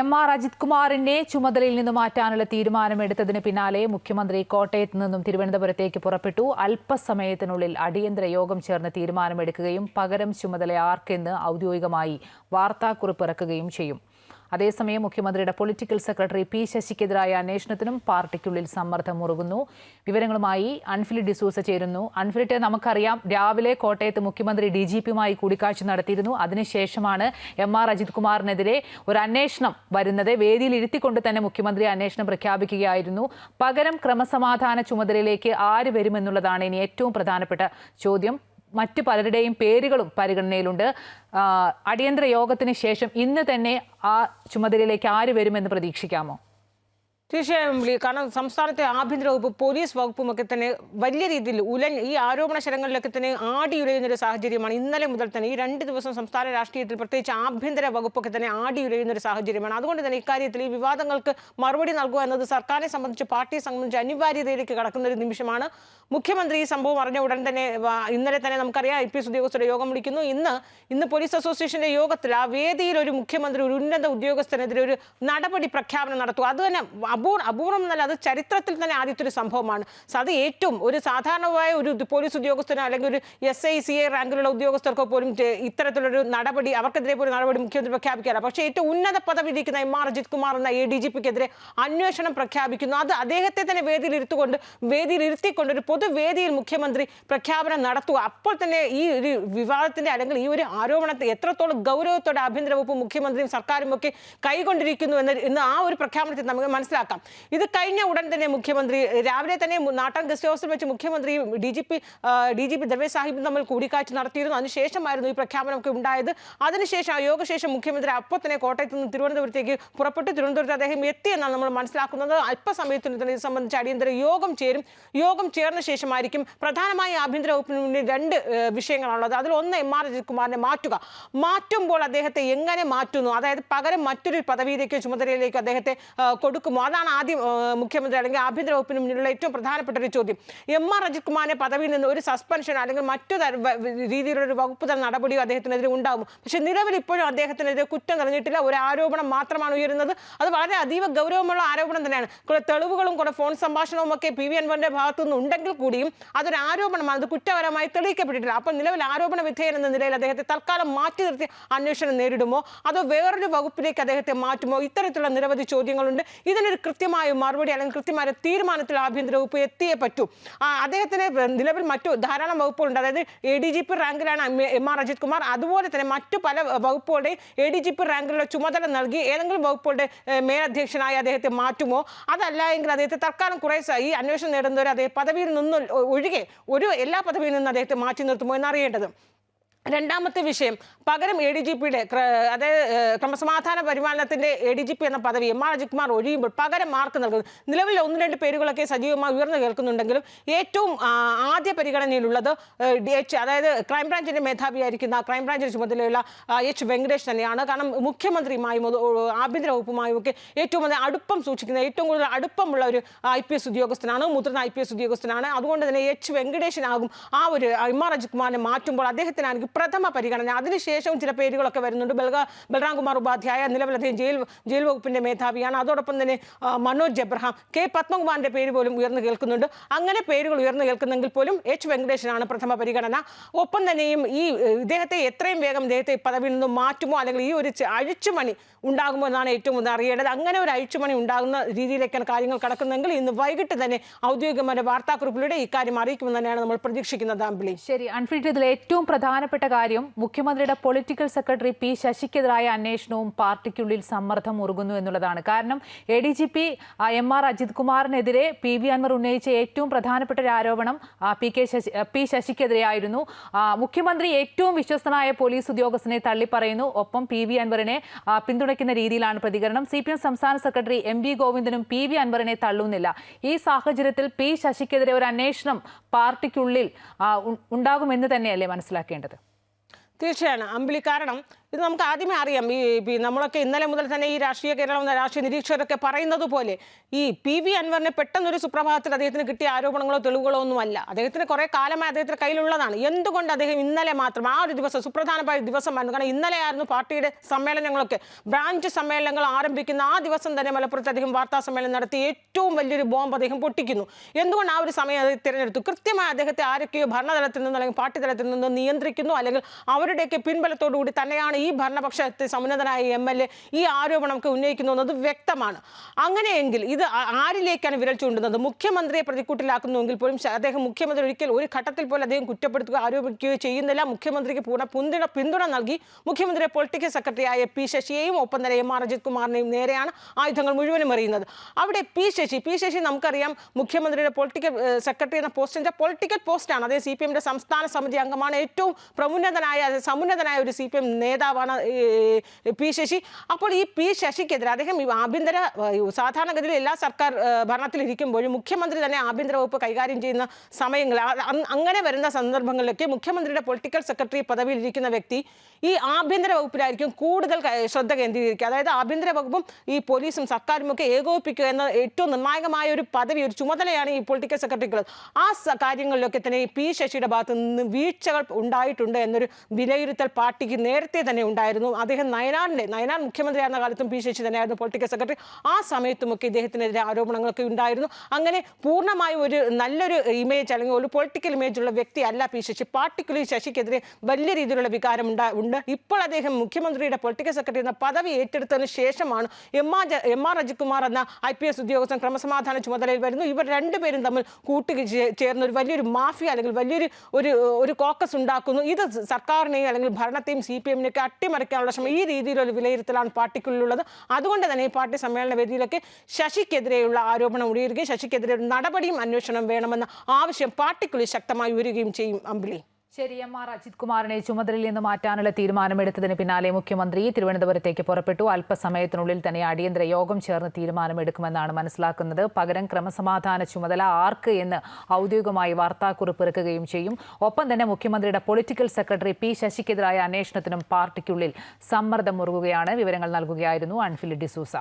M R Ajith കുമാറിനെ ചുമതലയിൽ നിന്ന് മാറ്റാനുള്ള തീരുമാനമെടുത്തതിന് പിന്നാലെ മുഖ്യമന്ത്രി കോട്ടയത്ത് നിന്നും തിരുവനന്തപുരത്തേക്ക് പുറപ്പെട്ടു. അല്പസമയത്തിനുള്ളിൽ അടിയന്തര യോഗം ചേർന്ന് തീരുമാനമെടുക്കുകയും പകരം ചുമതല ആർക്കെന്ന് ഔദ്യോഗികമായി വാർത്താക്കുറിപ്പ് ഇറക്കുകയും ചെയ്യും. അതേസമയം മുഖ്യമന്ത്രിയുടെ പൊളിറ്റിക്കൽ സെക്രട്ടറി പി ശശിക്കെതിരായ അന്വേഷണത്തിനും പാർട്ടിക്കുള്ളിൽ സമ്മർദ്ദം മുറുകുന്നു. വിവരങ്ങളുമായി അൺഫിലി ഡിസൂസ ചേരുന്നു. അൻഫിലിറ്റ് നമുക്കറിയാം രാവിലെ കോട്ടയത്ത് മുഖ്യമന്ത്രി ഡി ജി പിയുമായി കൂടിക്കാഴ്ച നടത്തിയിരുന്നു. അതിനുശേഷമാണ് എം ആർ അജിത് കുമാറിനെതിരെ ഒരു അന്വേഷണം വരുന്നത്. വേദിയിൽ ഇരുത്തിക്കൊണ്ട് തന്നെ മുഖ്യമന്ത്രി അന്വേഷണം പ്രഖ്യാപിക്കുകയായിരുന്നു. പകരം ക്രമസമാധാന ചുമതലയിലേക്ക് ആര് വരുമെന്നുള്ളതാണ് ഇനി ഏറ്റവും പ്രധാനപ്പെട്ട ചോദ്യം. മറ്റു പലരുടെയും പേരുകളും പരിഗണനയിലുണ്ട്. അടിയന്തര യോഗത്തിന് ശേഷം ഇന്ന് തന്നെ ആ ചുമതലയിലേക്ക് ആര് വരുമെന്ന് പ്രതീക്ഷിക്കാമോ? തീർച്ചയായും കാരണം സംസ്ഥാനത്തെ ആഭ്യന്തര വകുപ്പ് പോലീസ് വകുപ്പും ഒക്കെ തന്നെ വലിയ രീതിയിൽ ഉല ഈ ആരോപണ ശരങ്ങളിലൊക്കെ തന്നെ ആടിയുലയുന്ന ഒരു സാഹചര്യമാണ്. ഇന്നലെ മുതൽ തന്നെ ഈ രണ്ട് ദിവസം സംസ്ഥാന രാഷ്ട്രീയത്തിൽ പ്രത്യേകിച്ച് ആഭ്യന്തര വകുപ്പൊക്കെ തന്നെ ആടിയുലയുന്ന ഒരു സാഹചര്യമാണ്. അതുകൊണ്ട് തന്നെ ഇക്കാര്യത്തിൽ ഈ വിവാദങ്ങൾക്ക് മറുപടി നൽകുക എന്നത് സർക്കാരിനെ സംബന്ധിച്ച് പാർട്ടിയെ സംബന്ധിച്ച് അനിവാര്യതയിലേക്ക് കടക്കുന്ന ഒരു നിമിഷമാണ്. മുഖ്യമന്ത്രി ഈ സംഭവം അറിഞ്ഞ ഉടൻ തന്നെ ഇന്നലെ തന്നെ നമുക്കറിയാം ഐ പി എസ് ഉദ്യോഗസ്ഥരുടെ യോഗം വിളിക്കുന്നു. ഇന്ന് ഇന്ന് പോലീസ് അസോസിയേഷന്റെ യോഗത്തിൽ ആ വേദിയിൽ ഒരു മുഖ്യമന്ത്രി ഒരു ഉന്നത ഉദ്യോഗസ്ഥനെതിരെ ഒരു നടപടി പ്രഖ്യാപനം നടത്തുക അത് തന്നെ അപൂർ അപൂർവം എന്നല്ല അത് ചരിത്രത്തിൽ തന്നെ ആദ്യത്തെ ഒരു സംഭവമാണ്. അത് ഏറ്റവും ഒരു സാധാരണമായ ഒരു പോലീസ് ഉദ്യോഗസ്ഥനോ അല്ലെങ്കിൽ ഒരു എസ് ഐ സി ഐ റാങ്കിലുള്ള ഉദ്യോഗസ്ഥർക്കോ പോലും ഇത്തരത്തിലൊരു നടപടി അവർക്കെതിരെ പോലും നടപടി മുഖ്യമന്ത്രി പ്രഖ്യാപിക്കാറ് പക്ഷേ ഏറ്റവും ഉന്നത പദവിയിരിക്കുന്ന എം ആർ അജിത് കുമാർ എന്ന എ ഡി ജി പിക്കെതിരെ അന്വേഷണം പ്രഖ്യാപിക്കുന്നു. അത് അദ്ദേഹത്തെ തന്നെ വേദിയിൽ ഇരുത്തുകൊണ്ട് വേദിയിൽ ഒരു പൊതുവേദിയിൽ മുഖ്യമന്ത്രി പ്രഖ്യാപനം നടത്തുക. അപ്പോൾ തന്നെ ഈ ഒരു വിവാദത്തിന്റെ അല്ലെങ്കിൽ ഈ ഒരു ആരോപണത്തെ എത്രത്തോളം ഗൗരവത്തോടെ ആഭ്യന്തര വകുപ്പ് മുഖ്യമന്ത്രിയും സർക്കാരും ഒക്കെ കൈകൊണ്ടിരിക്കുന്നു എന്ന് ഇന്ന് ആ ഒരു പ്രഖ്യാപനത്തിൽ നമുക്ക് മനസ്സിലാക്കാം. ഇത് കഴിഞ്ഞ ഉടൻ തന്നെ മുഖ്യമന്ത്രി രാവിലെ തന്നെ നാട്ടാൻ നാട്ടം ഗസ്റ്റ് ഹൗസിൽ വെച്ച് മുഖ്യമന്ത്രി D G P D G P Darvesh സാഹിബും തമ്മിൽ കൂടിക്കാഴ്ച നടത്തിയിരുന്നു. അതിനുശേഷമായിരുന്നു ഈ പ്രഖ്യാപനമൊക്കെ ഉണ്ടായത്. അതിനുശേഷം യോഗശേഷം മുഖ്യമന്ത്രി അപ്പോൾ തന്നെ കോട്ടയത്ത് നിന്ന് തിരുവനന്തപുരത്തേക്ക് പുറപ്പെട്ടു തിരുവനന്തപുരത്ത് അദ്ദേഹം എത്തിയെന്നാണ് നമ്മൾ മനസ്സിലാക്കുന്നത്. അല്പസമയത്തിന് തന്നെ ഇത് സംബന്ധിച്ച് അടിയന്തര യോഗം ചേരും. യോഗം ചേർന്ന ശേഷമായിരിക്കും പ്രധാനമായും ആഭ്യന്തര വകുപ്പിന് മുന്നിൽ രണ്ട് വിഷയങ്ങളാണുള്ളത് അതിൽ ഒന്ന് എം ആർ കുമാറിനെ മാറ്റുക. മാറ്റുമ്പോൾ അദ്ദേഹത്തെ എങ്ങനെ മാറ്റുന്നു? അതായത് പകരം മറ്റൊരു പദവിയിലേക്കോ ചുമതലയിലേക്കോ അദ്ദേഹത്തെ കൊടുക്കുമോ? അതാണ് ആദ്യം മുഖ്യമന്ത്രി അല്ലെങ്കിൽ ആഭ്യന്തര വകുപ്പിന് മുന്നിലുള്ള ഏറ്റവും പ്രധാനപ്പെട്ട ഒരു ചോദ്യം. എം ആർ അജിത് കുമാറിനെ പദവിയിൽ നിന്ന് ഒരു സസ്പെൻഷൻ അല്ലെങ്കിൽ മറ്റു രീതിയിലുള്ള ഒരു വകുപ്പ് തല നടപടിയോ അദ്ദേഹത്തിനെതിരെ ഉണ്ടാകും. പക്ഷെ നിലവിൽ ഇപ്പോഴും അദ്ദേഹത്തിനെതിരെ കുറ്റം തെളിഞ്ഞിട്ടില്ല. ഒരു ആരോപണം മാത്രമാണ് ഉയരുന്നത്. അത് വളരെ അതീവ ഗൗരവമുള്ള ആരോപണം തന്നെയാണ്. കുറെ തെളിവുകളും കുറെ ഫോൺ സംഭാഷണവും ഒക്കെ പി വി അൻവറിന്റെ ഭാഗത്തുനിന്ന് ഉണ്ടെങ്കിൽ കൂടിയും അതൊരു ആരോപണമാണ്. അത് കുറ്റപരമായി തെളിയിക്കപ്പെട്ടിട്ടില്ല. അപ്പോൾ നിലവിൽ ആരോപണ വിധേയൻ എന്ന നിലയിൽ അദ്ദേഹത്തെ തൽക്കാലം മാറ്റി നിർത്തി അന്വേഷണം നേരിടുമോ? അതോ വേറൊരു വകുപ്പിലേക്ക് അദ്ദേഹത്തെ മാറ്റുമോ? ഇത്തരത്തിലുള്ള നിരവധി ചോദ്യങ്ങളുണ്ട്. ഇതിനൊരു കൃത്യമായ മറുപടി അല്ലെങ്കിൽ കൃത്യമായ തീരുമാനത്തിൽ ആഭ്യന്തര വകുപ്പ് എത്തിയേ പറ്റൂ. അദ്ദേഹത്തിന് നിലവിൽ മറ്റു ധാരാളം വകുപ്പുകളുണ്ട്. അതായത് എ ഡി ജി പി റാങ്കിലാണ് എം ആർ അജിത് കുമാർ. അതുപോലെ തന്നെ മറ്റു പല വകുപ്പുകളുടെയും എ ഡി ജി പി റാങ്കിലുള്ള ചുമതല നൽകി ഏതെങ്കിലും വകുപ്പുകളുടെ മേലധ്യക്ഷനായി അദ്ദേഹത്തെ മാറ്റുമോ? അതല്ല എങ്കിൽ അദ്ദേഹത്തെ തൽക്കാലം കുറേ ഈ അന്വേഷണം നേടുന്നവരെ അദ്ദേഹം പദവിയിൽ നിന്ന് ഒഴികെ ഒരു എല്ലാ പദവിയിൽ നിന്ന് അദ്ദേഹത്തെ മാറ്റി നിർത്തുമോ എന്നറിയേണ്ടത്. രണ്ടാമത്തെ വിഷയം പകരം എ ഡി ജി പിയുടെ അതായത് ക്രമസമാധാന പരിപാലനത്തിന്റെ എ ഡി ജി പി എന്ന പദവി എം ആർ അജിത് കുമാർ ഒഴിയുമ്പോൾ പകരം മാർക്ക് നൽകുന്നു. നിലവിൽ ഒന്ന് രണ്ട് പേരുകളൊക്കെ സജീവമായി ഉയർന്നു കേൾക്കുന്നുണ്ടെങ്കിലും ഏറ്റവും ആദ്യ പരിഗണനയിലുള്ളത് എച്ച് അതായത് ക്രൈംബ്രാഞ്ചിന്റെ മേധാവിയായിരിക്കുന്ന ക്രൈംബ്രാഞ്ചിന്റെ ചുമതലയുള്ള എച്ച് വെങ്കടേഷ് തന്നെയാണ്. കാരണം മുഖ്യമന്ത്രിയുമായും ആഭ്യന്തര വകുപ്പുമായും ഒക്കെ ഏറ്റവും അടുപ്പം സൂക്ഷിക്കുന്ന ഏറ്റവും കൂടുതൽ അടുപ്പമുള്ള ഒരു ഐ പി എസ് ഉദ്യോഗസ്ഥനാണ് മുതിർന്ന ഐ പി എസ് ഉദ്യോഗസ്ഥനാണ്. അതുകൊണ്ട് തന്നെ എച്ച് വെങ്കടേഷനാകും ആ ഒരു എം ആർ അജിത് കുമാറിനെ മാറ്റുമ്പോൾ അദ്ദേഹത്തിനാണെങ്കിൽ പ്രഥമ പരിഗണന. അതിനുശേഷവും ചില പേരുകളൊക്കെ വരുന്നുണ്ട്. ബൽഗ ബൽറാം കുമാർ ഉപാധ്യായ നിലവിലധികം ജയിൽ ജയിൽ വകുപ്പിന്റെ മേധാവിയാണ്. അതോടൊപ്പം തന്നെ മനോജ് എബ്രഹാം കെ പത്മകുമാറിന്റെ പേര് പോലും ഉയർന്നു കേൾക്കുന്നുണ്ട്. അങ്ങനെ പേരുകൾ ഉയർന്നു കേൾക്കുന്നെങ്കിൽ പോലും എച്ച് വെങ്കടേഷനാണ് പ്രഥമ പരിഗണന. ഒപ്പം തന്നെയും ഈ ഇദ്ദേഹത്തെ എത്രയും വേഗം ഇദ്ദേഹത്തെ പദവിയിൽ നിന്ന് മാറ്റുമോ അല്ലെങ്കിൽ ഈ ഒരു അഴിച്ചുമണി ഉണ്ടാകുമോ എന്നാണ് ഏറ്റവും അറിയേണ്ടത്. അങ്ങനെ ഒരു അഴിച്ചുമണി ഉണ്ടാകുന്ന രീതിയിലേക്കാണ് കാര്യങ്ങൾ കടക്കുന്നതെങ്കിൽ ഇന്ന് വൈകിട്ട് തന്നെ ഔദ്യോഗികമായ വാർത്താക്കുറിപ്പിലൂടെ ഇക്കാര്യം അറിയിക്കുമെന്ന് തന്നെയാണ് നമ്മൾ പ്രതീക്ഷിക്കുന്നത് അമ്പിളി ശരി അൺഫിറ്റ് ഇതിൽ ഏറ്റവും പ്രധാനപ്പെട്ട കാര്യം മുഖ്യമന്ത്രിയുടെ പൊളിറ്റിക്കൽ സെക്രട്ടറി പി ശശിക്കെതിരായ അന്വേഷണവും പാർട്ടിക്കുള്ളിൽ സമ്മർദ്ദം ഉറുകുന്നു എന്നുള്ളതാണ്. കാരണം A D G P M R Ajith കുമാറിനെതിരെ P V Anwar ഉന്നയിച്ച ഏറ്റവും പ്രധാനപ്പെട്ട ഒരു ആരോപണം പി കെ ശശി പി ശശിക്കെതിരെയായിരുന്നു. മുഖ്യമന്ത്രി ഏറ്റവും വിശ്വസ്തനായ പോലീസ് ഉദ്യോഗസ്ഥനെ തള്ളിപ്പറയുന്നു. ഒപ്പം പി വി അൻവറിനെ പിന്തുണയ്ക്കുന്ന രീതിയിലാണ് പ്രതികരണം. സി സംസ്ഥാന സെക്രട്ടറി എം വി ഗോവിന്ദനും പി വി അൻവറിനെ തള്ളുന്നില്ല. ഈ സാഹചര്യത്തിൽ പി ശശിക്കെതിരെ ഒരു അന്വേഷണം പാർട്ടിക്കുള്ളിൽ ഉണ്ടാകുമെന്ന് തന്നെയല്ലേ മനസ്സിലാക്കേണ്ടത്? തീർച്ചയാണ്. അമ്പിളി കാരണം ഇത് നമുക്ക് ആദ്യമേ അറിയാം. ഈ നമ്മളൊക്കെ ഇന്നലെ മുതൽ തന്നെ ഈ രാഷ്ട്രീയ കേരളം രാഷ്ട്രീയ നിരീക്ഷകരൊക്കെ പറയുന്നത് പോലെ ഈ പി വി അൻവറിനെ പെട്ടെന്നൊരു സുപ്രഭാതത്തിൽ അദ്ദേഹത്തിന് കിട്ടിയ ആരോപണങ്ങളോ തെളിവുകളോ ഒന്നുമല്ല അദ്ദേഹത്തിന് കുറേ കാലമായി അദ്ദേഹത്തിന് കയ്യിലുള്ളതാണ്. എന്തുകൊണ്ട് അദ്ദേഹം ഇന്നലെ മാത്രം ആ ഒരു ദിവസം സുപ്രധാനമായ ദിവസമായിരുന്നു കാരണം ഇന്നലെയായിരുന്നു പാർട്ടിയുടെ സമ്മേളനങ്ങളൊക്കെ. ബ്രാഞ്ച് സമ്മേളനങ്ങൾ ആരംഭിക്കുന്ന ആ ദിവസം തന്നെ മലപ്പുറത്ത് അദ്ദേഹം വാർത്താ സമ്മേളനം നടത്തി. ഏറ്റവും വലിയൊരു ബോംബ് അദ്ദേഹം പൊട്ടിക്കുന്നു. എന്തുകൊണ്ട് ആ ഒരു സമയം അദ്ദേഹം തിരഞ്ഞെടുത്തു? കൃത്യമായി അദ്ദേഹത്തെ ആരൊക്കെയോ ഭരണതലത്തിൽ നിന്ന് അല്ലെങ്കിൽ പാർട്ടി തലത്തിൽ നിന്ന് നിയന്ത്രിക്കുന്നു അല്ലെങ്കിൽ അവരുടെയൊക്കെ പിൻബലത്തോടു കൂടി തന്നെയാണ് ഈ ഭരണപക്ഷത്തെ സമുന്നതനായ എം എൽ എ ഈ ആരോപണമൊക്കെ ഉന്നയിക്കുന്നു എന്നത് വ്യക്തമാണ്. അങ്ങനെയെങ്കിൽ ഇത് ആരിലേക്കാണ് വിരൽ ചൂണ്ടുന്നത്? മുഖ്യമന്ത്രിയെ പ്രതിക്കൂട്ടിലാക്കുന്നുവെങ്കിൽ പോലും അദ്ദേഹം മുഖ്യമന്ത്രി ഒരിക്കൽ ഒരു ഘട്ടത്തിൽ പോലും അദ്ദേഹം കുറ്റപ്പെടുത്തുക ആരോപിക്കുകയോ ചെയ്യുന്നില്ല. മുഖ്യമന്ത്രിക്ക് പൂർണ പിന്തുണ പിന്തുണ നൽകി മുഖ്യമന്ത്രിയെ പൊളിറ്റിക്കൽ സെക്രട്ടറിയായ പി ശശിയെയും ഒപ്പം തന്നെ എം ആർ അജിത് കുമാറിനെയും നേരെയാണ് ആയുധങ്ങൾ മുഴുവനും എറിയുന്നത്. അവിടെ പി ശശി പി ശശി നമുക്കറിയാം മുഖ്യമന്ത്രിയുടെ പൊളിറ്റിക്കൽ സെക്രട്ടറി എന്ന പോസ്റ്റിന്റെ പൊളിറ്റിക്കൽ പോസ്റ്റാണ്. അതേ സി പി എമ്മിന്റെ സംസ്ഥാന സമിതി അംഗമാണ് ഏറ്റവും പ്രമുന്നതനായ സമുന്നതനായ ഒരു സി പി എം നേതാവാണ് പി ശശി. അപ്പോൾ ഈ പി ശശിക്കെതിരെ അദ്ദേഹം ആഭ്യന്തര സാധാരണഗതിയിൽ എല്ലാ സർക്കാർ ഭരണത്തിലിരിക്കുമ്പോഴും മുഖ്യമന്ത്രി തന്നെ ആഭ്യന്തര വകുപ്പ് കൈകാര്യം ചെയ്യുന്ന സമയങ്ങൾ അങ്ങനെ വരുന്ന സന്ദർഭങ്ങളിലൊക്കെ മുഖ്യമന്ത്രിയുടെ പൊളിറ്റിക്കൽ സെക്രട്ടറി പദവിയിൽ ഇരിക്കുന്ന വ്യക്തി ഈ ആഭ്യന്തര വകുപ്പിലായിരിക്കും കൂടുതൽ ശ്രദ്ധ കേന്ദ്രീകരിക്കുക. അതായത് ആഭ്യന്തര വകുപ്പും ഈ പോലീസും സർക്കാരും ഒക്കെ ഏകോപിപ്പിക്കുക എന്ന ഏറ്റവും നിർണായകമായ ഒരു പദവി ഒരു ചുമതലയാണ് ഈ പൊളിറ്റിക്കൽ സെക്രട്ടറിക്കുള്ളത്. ആ കാര്യങ്ങളിലൊക്കെ തന്നെ ഈ പി ശശിയുടെ ഭാഗത്ത് നിന്ന് വീഴ്ചകൾ ഉണ്ടായിട്ടുണ്ട് എന്നൊരു വിലയിരുത്തൽ പാർട്ടിക്ക് നേരത്തെ തന്നെ ഉണ്ടായിരുന്നു. അദ്ദേഹം നയനാടിന്റെ നയനാട് മുഖ്യമന്ത്രിയായിരുന്ന കാലത്തും പി ശശി തന്നെയായിരുന്നു പൊളിറ്റിക്കൽ സെക്രട്ടറി. ആ സമയത്തുമൊക്കെ ഇദ്ദേഹത്തിനെതിരെ ആരോപണങ്ങളൊക്കെ ഉണ്ടായിരുന്നു. അങ്ങനെ പൂർണമായും ഒരു നല്ലൊരു ഇമേജ് അല്ലെങ്കിൽ ഒരു പൊളിറ്റിക്കൽ ഇമേജ് ഉള്ള വ്യക്തിയല്ല പി ശശി. പാർട്ടിക്കുലർ ശശിക്കെതിരെ വലിയ രീതിയിലുള്ള വികാരം ഉണ്ട് ഇപ്പോൾ അദ്ദേഹം മുഖ്യമന്ത്രിയുടെ പൊളിറ്റിക്കൽ സെക്രട്ടറി എന്ന പദവി ഏറ്റെടുത്തതിന് ശേഷമാണ് എം ആർ എം ആർ എന്ന ഐ പി എസ് ഉദ്യോഗസ്ഥൻ ക്രമസമാധാന ചുമതലയിൽ വരുന്നു. ഇവർ രണ്ടുപേരും തമ്മിൽ കൂട്ടി ചേർന്ന് ഒരു വലിയൊരു മാഫിയ അല്ലെങ്കിൽ വലിയൊരു ഒരു ഒരു കോക്കസ് ഉണ്ടാക്കുന്നു. ഇത് സർക്കാരിനെയും അല്ലെങ്കിൽ ഭരണത്തെയും സി പി എമ്മിനെയൊക്കെ അട്ടിമറിക്കാനുള്ള ശ്രമം ഈ രീതിയിലൊരു വിലയിരുത്തലാണ് പാർട്ടിക്കുള്ളിലുള്ളത്. അതുകൊണ്ട് തന്നെ ഈ പാർട്ടി സമ്മേളന വേദിയിലൊക്കെ ശശിക്കെതിരെയുള്ള ആരോപണം ഉയരുകയും ശശിക്കെതിരെ നടപടിയും അന്വേഷണം വേണമെന്ന ആവശ്യം പാർട്ടിക്കുള്ളിൽ ശക്തമായി ഉയരുകയും ചെയ്യും അമ്പിളി. ശരി എം ആർ അജിത് കുമാറിനെ ചുമതലയിൽ നിന്ന് മാറ്റാനുള്ള തീരുമാനമെടുത്തതിന് പിന്നാലെ മുഖ്യമന്ത്രി തിരുവനന്തപുരത്തേക്ക് പുറപ്പെട്ടു. അല്പസമയത്തിനുള്ളിൽ തന്നെ അടിയന്തര യോഗം ചേർന്ന് തീരുമാനമെടുക്കുമെന്നാണ് മനസ്സിലാക്കുന്നത്. പകരം ക്രമസമാധാന ചുമതല ആർക്ക് എന്ന് ഔദ്യോഗികമായി വാർത്താക്കുറിപ്പ് ഇറക്കുകയും ചെയ്യും. ഒപ്പം തന്നെ മുഖ്യമന്ത്രിയുടെ പൊളിറ്റിക്കൽ സെക്രട്ടറി പി ശശിക്കെതിരായ അന്വേഷണത്തിനും പാർട്ടിക്കുള്ളിൽ സമ്മർദ്ദം മുറുകുകയാണ് വിവരങ്ങൾ നൽകുകയായിരുന്നു അൺഫിലി ഡിസൂസ.